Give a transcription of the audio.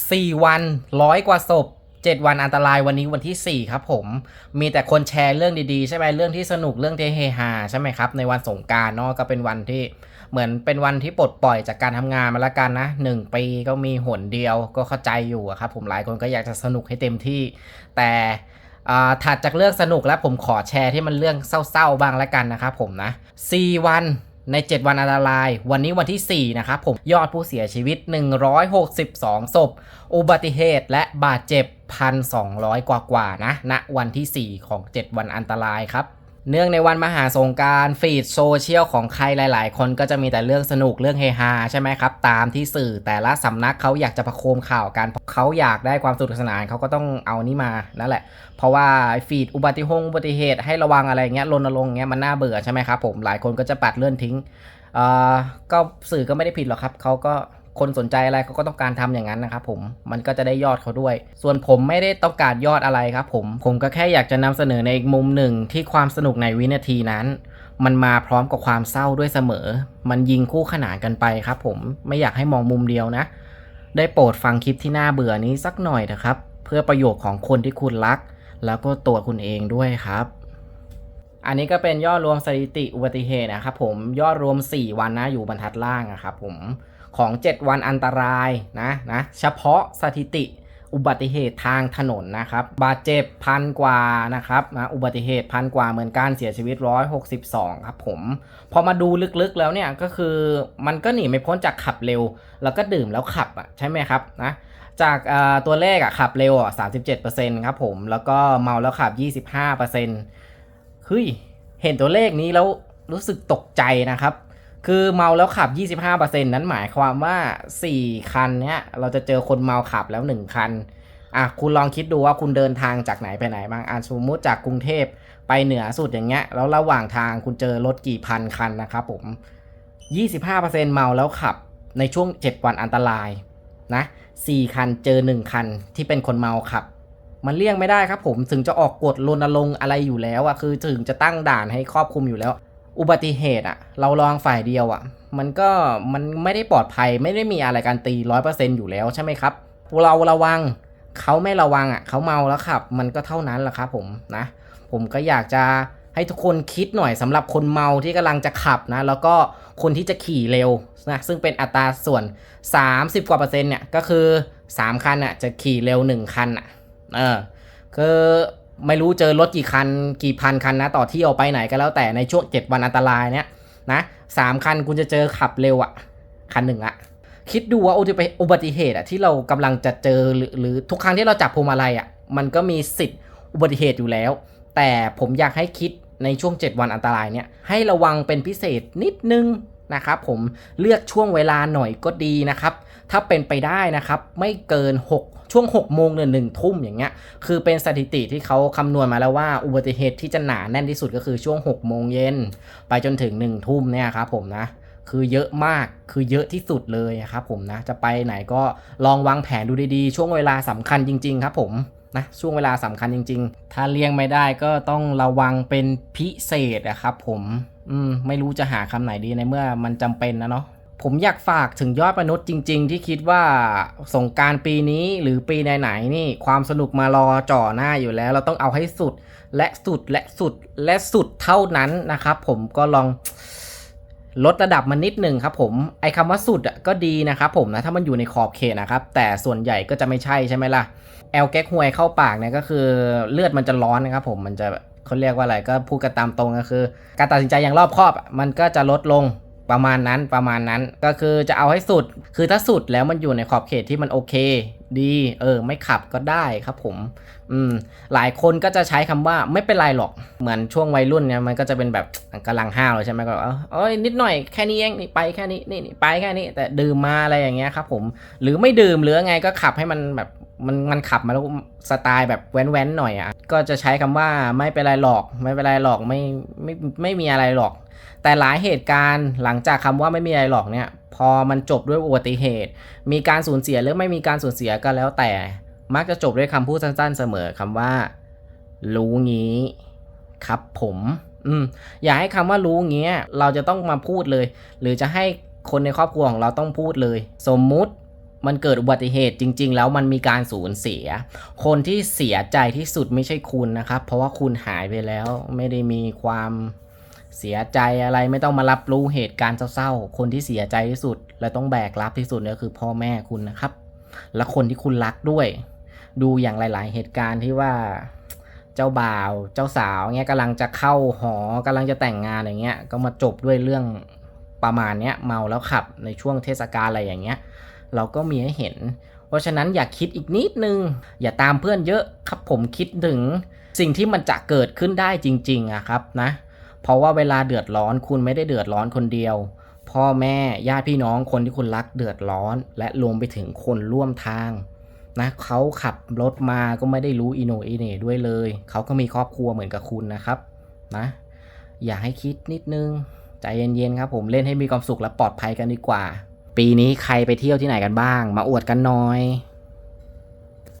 4 วันร้อยกว่าศพ7 วันอันตรายวันนี้วันที่ 4 ครับผม มีแต่คนแชร์เรื่องดีๆ ใช่ไหมเรื่องที่สนุกเรื่องที่เฮฮาใช่ไหมครับ ในวันสงการเนาะก็เป็นวันที่เหมือนเป็นวันที่ปลดปล่อยจากการทำงานมาละกันนะหนึ่งปีก็มีหนเดียวก็เข้าใจอยู่ครับผมหลายคนก็อยากจะสนุกให้เต็มที่ แต่ถัดจากเรื่องสนุกแล้วผมขอแชร์ที่มันเรื่องเศร้าๆบ้างละกันนะครับผมนะ4วัน ใน 7 วันอันตราย วันนี้วันที่ 4 นะครับผมยอดผู้เสียชีวิต 162 ศพ อุบัติเหตุและบาดเจ็บ 1,200 กว่ากว่าๆนะณวันที่ 4 ของ 7 วันอันตรายครับ เนื่องในวันมหาสงการฟีดโซเชียลของใครหลาย ๆ คนก็จะมีแต่เรื่องสนุกเรื่องเฮฮาใช่ไหมครับ ตามที่สื่อแต่ละสำนักเขาอยากจะประโคมข่าวกันเขาอยากได้ความสนุกสนานเขาก็ต้องเอานี่มานั่นแหละ เพราะว่าฟีดอุบัติหงอุบัติเหตุให้ระวังอะไรเงี้ยรณรงค์เงี้ยมันน่าเบื่อใช่ไหมครับผมหลายคนก็จะปัดเลื่อนทิ้งเอ่อก็สื่อก็ไม่ได้ผิดหรอกครับเขาก็ คนสนใจอะไรเขาก็ต้องการทำอย่างนั้นนะครับผมมันก็จะได้ยอดเขาด้วย ส่วนผมไม่ได้ต้องการยอดอะไรครับผมผมก็แค่อยากจะนำเสนอในอีกมุมหนึ่งที่ความสนุกในวินาทีนั้น มันมาพร้อมกับความเศร้าด้วยเสมอ มันยิงคู่ขนานกันไปครับ ผมไม่อยากให้มองมุมเดียวนะ ได้โปรดฟังคลิปที่น่าเบื่อนี้สักหน่อยนะครับ เพื่อประโยชน์ของคนที่คุณรัก แล้วก็ตัวคุณเองด้วยครับอันนี้ก็เป็นยอดรวมสถิติอุบัติเหตุนะครับผมยอดรวม 4 วันนะอยู่บรรทัดล่างอะครับผม ของ 7 วันอันตรายนะนะเฉพาะสถิติอุบัติเหตุทางถนนนะครับบาดเจ็บพันกว่านะครับนะอุบัติเหตุพันกว่าเหมือนกันเสียชีวิต 162 ครับผมพอมาดูลึกๆแล้วเนี่ยก็คือมันก็หนีไม่พ้นจากขับเร็ว แล้วก็ดื่มแล้วขับอะใช่ไหมครับนะจากตัวเลขอะขับเร็วอะ37%ครับผมแล้วก็เมาแล้วขับ 25%เฮ้ยเห็นตัวเลขนี้แล้วรู้สึกตกใจนะครับ คือเมาแล้วขับ 25%นั้นหมายความว่า 4 คันเนี้ยเราจะเจอคนเมาขับแล้ว 1 คัน อะคุณลองคิดดูว่าคุณเดินทางจากไหนไปไหนบ้างอะสมมติจากกรุงเทพไปเหนือสุดอย่างเงี้ย แล้วระหว่างทางคุณเจอรถกี่พันคันนะครับผม 25%เมาแล้วขับในช่วง 7 วันอันตรายนะ4คันเจอ 1 คันที่เป็นคนเมาขับ มันเลี่ยงไม่ได้ครับผมถึงจะออกกฎรณรงค์อะไรอยู่แล้วอะคือถึงจะตั้งด่านให้ครอบคลุมอยู่แล้ว อุบัติเหตุอะเราลองฝ่ายเดียวอะมันก็มันไม่ได้ปลอดภัยไม่ได้มีอะไรการตีร้อยเปอร์เซ็นต์อยู่แล้วใช่ไหมครับ เราระวังเขาไม่ระวังอะเขาเมาแล้วขับ มันก็เท่านั้นแหละครับผมนะ ผมก็อยากจะให้ทุกคนคิดหน่อยสำหรับคนเมาที่กำลังจะขับนะ แล้วก็คนที่จะขี่เร็วนะซึ่งเป็นอัตราส่วน 30 กว่าเปอร์เซ็นต์เนี่ยก็คือ 3 คันอะจะขี่เร็ว 1 คันอะเออคือ ไม่รู้เจอรถกี่คัน กี่พันคันนะต่อเที่ยวไปไหนก็แล้วแต่ในช่วง 7 วันอันตรายเนี่ยนะสามคันคุณจะเจอขับเร็วอะคันหนึ่งอะคิดดูว่าอุบัติเหตุอะที่เรากำลังจะเจอหรือหรือทุกครั้งที่เราจับพวงมาลัยอะมันก็มีสิทธิ์อุบัติเหตุอยู่แล้ว แต่ผมอยากให้คิดในช่วง 7 วันอันตรายเนี่ยให้ระวังเป็นพิเศษนิดนึงนะครับผมเลือกช่วงเวลาหน่อยก็ดีนะครับ ถ้าเป็นไปได้นะครับ ไม่เกิน 6 ช่วง 6 โมงเนี่ยหนึ่งทุ่มอย่างเงี้ย คือเป็นสถิติที่เขาคำนวณมาแล้วว่าอุบัติเหตุที่จะหนาแน่นที่สุดก็คือช่วง 6 โมงเย็น ไปจนถึง 1 ทุ่มเนี่ยครับผมนะ คือเยอะมาก คือเยอะที่สุดเลยครับผมนะ จะไปไหนก็ลองวางแผนดูดีๆ ช่วงเวลาสำคัญจริง ๆ ครับผมนะช่วงเวลาสำคัญจริง ๆ ถ้าเลี่ยงไม่ได้ก็ต้องระวังเป็นพิเศษอะครับผม อืม ไม่รู้จะหาคำไหนดีในเมื่อมันจำเป็นนะเนาะ ผมอยากฝากถึงยอดมนุษย์จริง ๆ ที่คิดว่าสงการปีนี้หรือปีไหนๆนี่ความสนุกมารอจ่อหน้าอยู่แล้ว เราต้องเอาให้สุดและสุดและสุดและสุดเท่านั้นนะครับ ผมก็ลองลดระดับมันนิดหนึ่งครับผมไอ้คำว่าสุดก็ดีนะครับผมนะถ้ามันอยู่ในขอบเขตนะครับ แต่ส่วนใหญ่ก็จะไม่ใช่ใช่ไหมล่ะแอลแก๊กฮวยเข้าปากเนี่ยก็คือเลือดมันจะร้อนนะครับผมมันจะเขาเรียกว่าอะไรก็พูดกันตามตรงก็คือ การตัดสินใจอย่างรอบคอบ มันก็จะลดลง ประมาณนั้นประมาณนั้นก็คือจะเอาให้สุด คือถ้าสุดแล้วมันอยู่ในขอบเขตที่มันโอเค ดี เออ ไม่ขับก็ได้ครับผม อืม หลายคนก็จะใช้คำว่าไม่เป็นไรหรอก เหมือนช่วงวัยรุ่นเนี่ยมันก็จะเป็นแบบกำลังห้าวเลยใช่ไหมก็เออเอ้ยนิดหน่อยแค่นี้เองนี่ไปแค่นี้นี่นี่ไปแค่นี้แต่ดื่มมาอะไรอย่างเงี้ยครับผม หรือไม่ดื่มหรือไงก็ขับให้มันแบบ มันมันขับมาแล้วสไตล์แบบแว้นๆหน่อยอะก็จะใช้คำว่าไม่เป็นไรหรอก ไม่เป็นไรหรอกไม่ไม่ไม่มีอะไรหรอก แต่หลายเหตุการณ์หลังจากคำว่าไม่มีอะไรหรอกเนี่ย พอมันจบด้วยอุบัติเหตุ มีการสูญเสียหรือไม่มีการสูญเสียก็แล้วแต่ มักจะจบด้วยคำพูดสั้น ๆ เสมอคำว่า รู้งี้ครับผมอืมอย่าให้คำว่ารู้เงี้ยเราจะต้องมาพูดเลย หรือจะให้คนในครอบครัวของเราต้องพูดเลย สมมุติ มันเกิดอุบัติเหตุจริง ๆ แล้วมันมีการสูญเสีย คนที่เสียใจที่สุดไม่ใช่คุณนะครับ เพราะว่าคุณหายไปแล้วไม่ได้มีความเสียใจอะไรไม่ต้องมารับรู้เหตุการณ์เศร้าๆ คนที่เสียใจที่สุด และต้องแบกรับที่สุดเนี่ยคือพ่อแม่คุณนะครับ และคนที่คุณรักด้วย ดูอย่างหลาย ๆ เหตุการณ์ที่ว่าเจ้าบ่าวเจ้าสาวเงี้ยกำลังจะเข้าหอกำลังจะแต่งงานอย่างเงี้ยก็มาจบด้วยเรื่องประมาณเนี้ยเมาแล้วขับในช่วงเทศกาลอะไรอย่างเงี้ย เราก็มีให้เห็น เพราะฉะนั้นอย่าคิดอีกนิดนึง อย่าตามเพื่อนเยอะครับผมคิดถึงสิ่งที่มันจะเกิดขึ้นได้จริงๆอะครับนะ เพราะว่าเวลาเดือดร้อนคุณไม่ได้เดือดร้อนคนเดียว พ่อแม่ญาติพี่น้องคนที่คุณรักเดือดร้อน และรวมไปถึงคนร่วมทางนะเขาขับรถมาก็ไม่ได้รู้อีโนอีเน่ด้วยเลย เขาก็มีครอบครัวเหมือนกับคุณนะครับนะอย่าให้คิดนิดนึง ใจเย็นๆครับผมเล่นให้มีความสุขและปลอดภัยกันดีกว่า ปีนี้ใครไปเที่ยวที่ไหนกันบ้าง มาอวดกันหน่อย